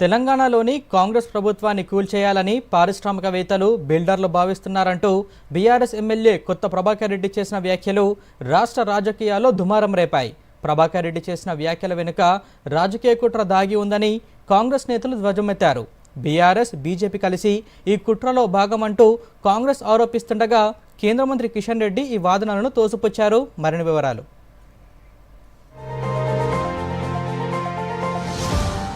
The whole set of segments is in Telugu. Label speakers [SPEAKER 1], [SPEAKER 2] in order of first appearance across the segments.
[SPEAKER 1] తెలంగాణలోని కాంగ్రెస్ ప్రభుత్వాన్ని కూల్చేయాలని పారిశ్రామికవేత్తలు బిల్డర్లు భావిస్తున్నారంటూ బీఆర్ఎస్ ఎమ్మెల్యే కొత్త ప్రభాకర్ రెడ్డి చేసిన వ్యాఖ్యలు రాష్ట్ర రాజకీయాల్లో దుమారం రేపాయి. ప్రభాకర్ రెడ్డి చేసిన వ్యాఖ్యల వెనుక రాజకీయ కుట్ర దాగి ఉందని కాంగ్రెస్ నేతలు ధ్వజమెత్తారు. బీఆర్ఎస్ బీజేపీ కలిసి ఈ కుట్రలో భాగమంటూ కాంగ్రెస్ ఆరోపిస్తుండగా కేంద్ర మంత్రి కిషన్ రెడ్డి ఈ వాదనలను తోసిపుచ్చారు. మరిన్ని వివరాలు.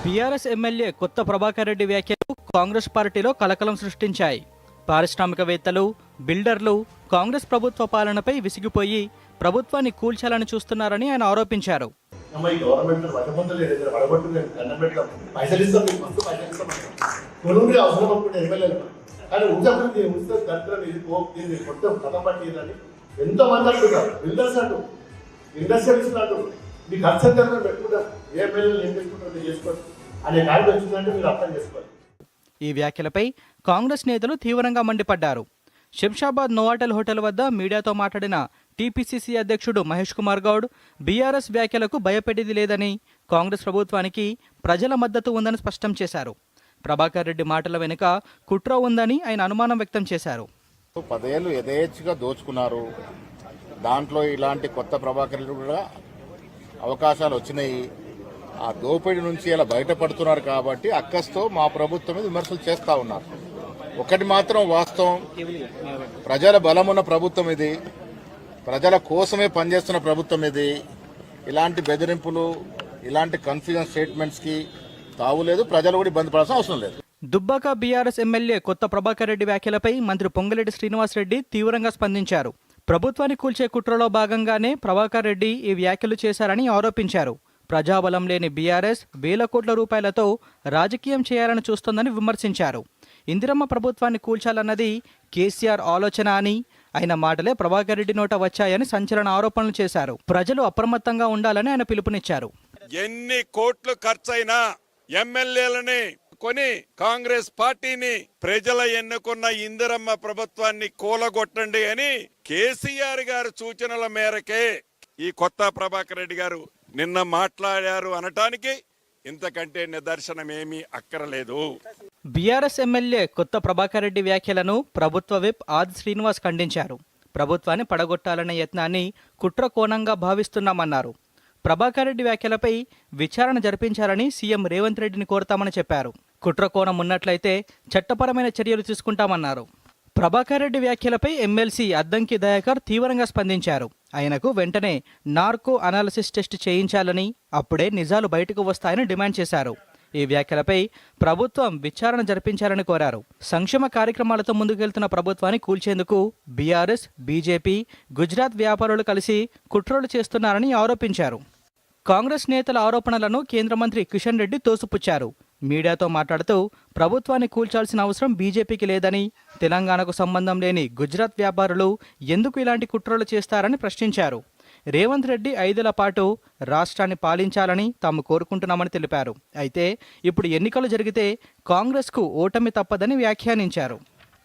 [SPEAKER 1] బీఆర్ఎస్ ఎమ్మెల్యే కొత్త ప్రభాకర్ రెడ్డి వ్యాఖ్యలు కాంగ్రెస్ పార్టీలో కలకలం సృష్టించాయి. పారిశ్రామికవేత్తలు బిల్డర్లు కాంగ్రెస్ ప్రభుత్వ పాలనపై విసిగిపోయి ప్రభుత్వాన్ని కూల్చాలని చూస్తున్నారని ఆయన ఆరోపించారు.
[SPEAKER 2] ఎంతో మంది అంటున్నారు. బిల్డర్స్ అంటూ ఇండస్ట్రియలిస్ట్ అంటూ. మీ ఖర్చు ఎంత ఉందో పెట్టుకుంటాం ఏ ఎమ్మెల్యేలు ఏం చేసుకుంటారో చేసుకోండి. అనే కార్డు వచ్చిందంటే మీరు అర్థం చేసుకోవాలి.
[SPEAKER 1] ఈ వ్యాఖ్యలపై కాంగ్రెస్ నేతలు తీవ్రంగా మండిపడ్డారు. శంషాబాద్ నోవాటెల్ హోటల్ వద్ద మీడియాతో మాట్లాడిన టీపీసీసీ అధ్యక్షుడు మహేష్ కుమార్ గౌడ్ బీఆర్ఎస్ వ్యాఖ్యలకు భయపెట్టేది లేదని కాంగ్రెస్ ప్రభుత్వానికి ప్రజల మద్దతు ఉందని స్పష్టం చేశారు. ప్రభాకర్ రెడ్డి మాటల వెనుక కుట్ర ఉందని ఆయన అనుమానం వ్యక్తం చేశారు.
[SPEAKER 3] పదేళ్ళు యథేచ్ఛగా దోచుకున్నారు. దాంట్లో ఇలాంటి కొత్త ప్రభాకర్లు కూడా అవకాశాలు వచ్చినాయి. ఆ దోపిడీ నుంచి ఇలా బయటపడుతున్నారు కాబట్టి అక్కస్తో మా ప్రభుత్వం మీద విమర్శలు చేస్తూ ఉన్నారు. ఒకటి మాత్రం వాస్తవం. ప్రజల బలమున్న ప్రభుత్వం ఇది. ప్రజల కోసమే పనిచేస్తున్న ప్రభుత్వం ఇది. ఇలాంటి బెదిరింపులు ఇలాంటి కన్ఫ్యూజన్ స్టేట్మెంట్స్కి తావులేదు ప్రజలు కూడా ఇబ్బంది పడాల్సిన అవసరం లేదు.
[SPEAKER 1] దుబ్బాక బీఆర్ఎస్ ఎమ్మెల్యే కొత్త ప్రభాకర్ రెడ్డి వ్యాఖ్యలపై మంత్రి పొంగులేటి శ్రీనివాసరెడ్డి తీవ్రంగా స్పందించారు. ప్రభుత్వాన్ని కూల్చే కుట్రలో భాగంగానే ప్రభాకర్ రెడ్డి ఈ వ్యాఖ్యలు చేశారని ఆరోపించారు. ప్రజాబలం లేని బీఆర్ఎస్ వేల కోట్ల రూపాయలతో రాజకీయం చేయాలని చూస్తోందని విమర్శించారు. ఇందిరమ్మ ప్రభుత్వాన్ని కూల్చాలన్నది కేసీఆర్ ఆలోచన అని ఆయన మాటలే ప్రభాకర్ రెడ్డి నోట వచ్చాయని సంచలన ఆరోపణలు చేశారు. ప్రజలు అప్రమత్తంగా ఉండాలని ఆయన పిలుపునిచ్చారు.
[SPEAKER 4] ఎన్ని కోట్లు ఖర్చైనా ఎమ్మెల్యేలని కొని కాంగ్రెస్ పార్టీని ప్రజల ఎన్నుకున్న ఇందిరమ్మ ప్రభుత్వాన్ని కూలగొట్టండి అని కేసీఆర్ గారి సూచనల మేరకే ఈ కొత్త ప్రభాకర్ రెడ్డి గారు నిన్న మాట్లాడారు అనటానికి ఇంతకంటే నిదర్శనమేమీ అక్కరలేదు.
[SPEAKER 1] బీఆర్ఎస్ ఎమ్మెల్యే కొత్త ప్రభాకర్ రెడ్డి వ్యాఖ్యలను ప్రభుత్వ విప్ ఆది శ్రీనివాస్ ఖండించారు. ప్రభుత్వాన్ని పడగొట్టాలనే యత్నాన్ని కుట్ర కోణంగా భావిస్తున్నామన్నారు. ప్రభాకర్ రెడ్డి వ్యాఖ్యలపై విచారణ జరిపించాలని సీఎం రేవంత్ రెడ్డిని కోరతామని చెప్పారు. కుట్ర కోణం ఉన్నట్లయితే చట్టపరమైన చర్యలు తీసుకుంటామన్నారు. ప్రభాకర్ రెడ్డి వ్యాఖ్యలపై ఎమ్మెల్సీ అద్దంకి దయాకర్ తీవ్రంగా స్పందించారు. ఆయనకు వెంటనే నార్కో అనాలిసిస్ టెస్ట్ చేయించాలని అప్పుడే నిజాలు బయటకు వస్తాయని డిమాండ్ చేశారు. ఈ వ్యాఖ్యలపై ప్రభుత్వం విచారణ జరిపించాలని కోరారు. సంక్షేమ కార్యక్రమాలతో ముందుకెళ్తున్న ప్రభుత్వాన్ని కూల్చేందుకు బీఆర్ఎస్ బీజేపీ గుజరాత్ వ్యాపారులు కలిసి కుట్రలు చేస్తున్నారని ఆరోపించారు. కాంగ్రెస్ నేతల ఆరోపణలను కేంద్ర మంత్రి కిషన్ రెడ్డి తోసిపుచ్చారు. మీడియాతో మాట్లాడుతూ ప్రభుత్వాన్ని కూల్చాల్సిన అవసరం బీజేపీకి లేదని తెలంగాణకు సంబంధం లేని గుజరాత్ వ్యాపారులు ఎందుకు ఇలాంటి కుట్రలు చేస్తారని ప్రశ్నించారు. రేవంత్ రెడ్డి ఐదేళ్ళ పాటు రాష్ట్రాన్ని పాలించాలని తాము కోరుకుంటున్నామని తెలిపారు. అయితే ఇప్పుడు ఎన్నికలు జరిగితే కాంగ్రెస్కు ఓటమి తప్పదని వ్యాఖ్యానించారు.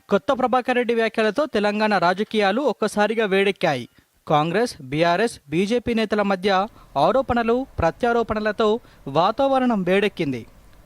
[SPEAKER 1] కొత్త ప్రభాకర్ రెడ్డి వ్యాఖ్యలతో తెలంగాణ రాజకీయాలు ఒక్కసారిగా వేడెక్కాయి. కాంగ్రెస్ బీఆర్ఎస్ బీజేపీ నేతల మధ్య ఆరోపణలు ప్రత్యారోపణలతో వాతావరణం వేడెక్కింది.